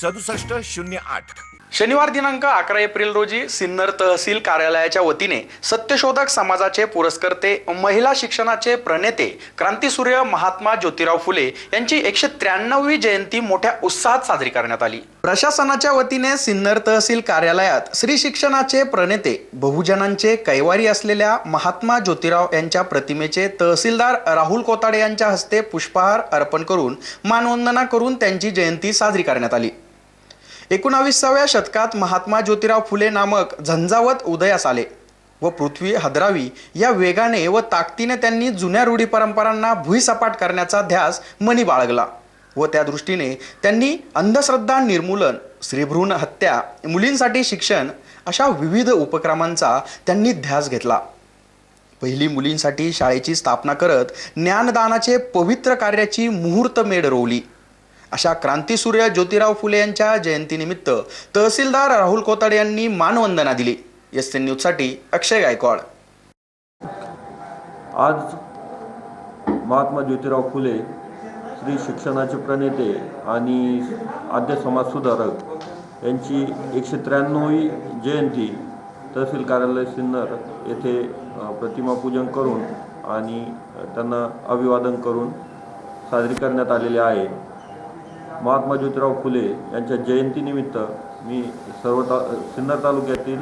सदुसष्ट शून्य आठ. शनिवार दिनांक अकरा एप्रिल रोजी सिन्नर तहसील कार्यालयाच्या वतीने सत्यशोधक समाजाचे पुरस्कर्ते महिला शिक्षणाचे प्रणेते क्रांतीसूर्य महात्मा ज्योतिराव फुले यांची एकशे त्र्याण्णववी जयंती मोठ्या उत्साहात साजरी करण्यात आली. प्रशासनाच्या वतीने सिन्नर तहसील कार्यालयात श्री शिक्षणाचे प्रणेते बहुजनांचे कैवारी असलेल्या महात्मा ज्योतिराव यांच्या प्रतिमेचे तहसीलदार राहुल कोताडे यांच्या हस्ते पुष्पहार अर्पण करून मानवंदना करून त्यांची जयंती साजरी करण्यात आली. एकोणावीसाव्या शतकात महात्मा ज्योतिराव फुले नामक झंझावत उदयास आले व पृथ्वी हदरावी या वेगाने व ताकदीने त्यांनी जुन्या रूढी परंपरांना भुईसपाट करण्याचा ध्यास मनी बाळगला व त्या दृष्टीने त्यांनी अंधश्रद्धा निर्मूलन स्त्रीभ्रूण हत्या मुलींसाठी शिक्षण अशा विविध उपक्रमांचा त्यांनी ध्यास घेतला. पहिली मुलींसाठी शाळेची स्थापना करत ज्ञानदानाचे पवित्र कार्याची मुहूर्त मेढ रोवली. अशा क्रांतीसूर्य ज्योतिराव फुले यांच्या जयंतीनिमित्त तहसीलदार राहुल कोताडे यांनी मानवंदना दिली. एस एन न्यूजसाठी अक्षय गायकवाड. आज महात्मा ज्योतिराव फुले स्त्री शिक्षणाचे प्रणेते आणि आद्य समाजसुधारक यांची एकशे त्र्याण्णवी जयंती तहसील कार्यालय सिन्नर येथे प्रतिमापूजन प्रतिमा पूजन करून आणि त्यांना अभिवादन करून साजरी करण्यात आलेली आहे. महात्मा ज्योतिराव फुले यांच्या जयंतीनिमित्त मी सर्व ता सिन्नर तालुक्यातील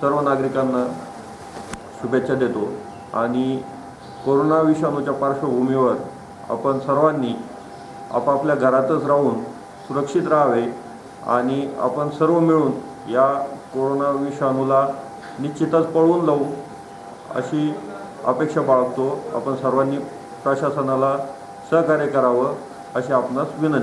सर्व नागरिकांना शुभेच्छा देतो. आणि कोरोना विषाणूच्या पार्श्वभूमीवर आपण सर्वांनी आपापल्या घरातच राहून सुरक्षित राहावे आणि आपण सर्व मिळून या कोरोना विषाणूला निश्चितच पळवून लावू अशी अपेक्षा बाळगतो. आपण सर्वांनी प्रशासनाला सहकार्य करावं अशी आपणास विनंती.